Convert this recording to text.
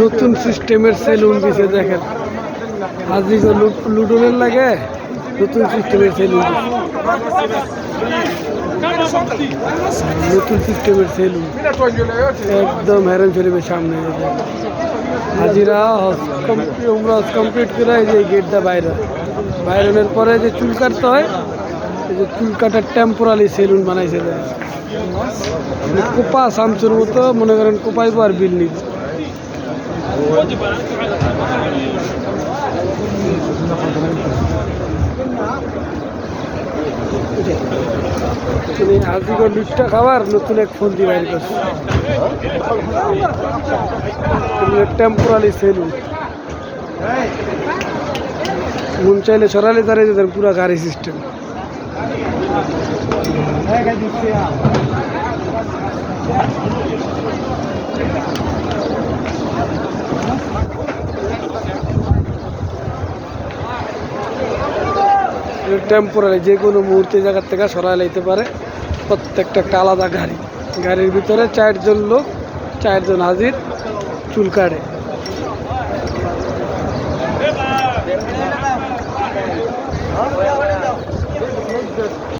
নতুন সিস্টেমের সেলুন দিছে, দেখেন। আজকে লুডনের লাগে নতুন সিস্টেমের সেলুন নতুন সিস্টেমের সেলুন। একদম হেরেন শরীফের সামনে হাজিরা হজ কমপ্লিট উমরা কমপ্লিট করে যে গেটটা বাইরে। বাইরনের পরে যে চুল কাটতে হয় এই যে চুল কাটার সেলুন বানাইছে মানে কোপা সামসুর মতো, মনে করেন কোপাইবো আর বিল নিব। তুমি খাবার, নতুন এক ফোন দিয়ে বাইর করছে। টেম্পোরালি সেলুন মন চাইলে সরালে দাঁড়িয়ে যেতেন পুরা গাড়ি সিস্টেম টেম্পোরারি যে কোনো মুহূর্তে জায়গার থেকে সরাই লাইতে পারে। প্রত্যেকটা একটা আলাদা গাড়ি। গাড়ির ভিতরে চারজন লোক, চারজন হাজির চুল কাটে।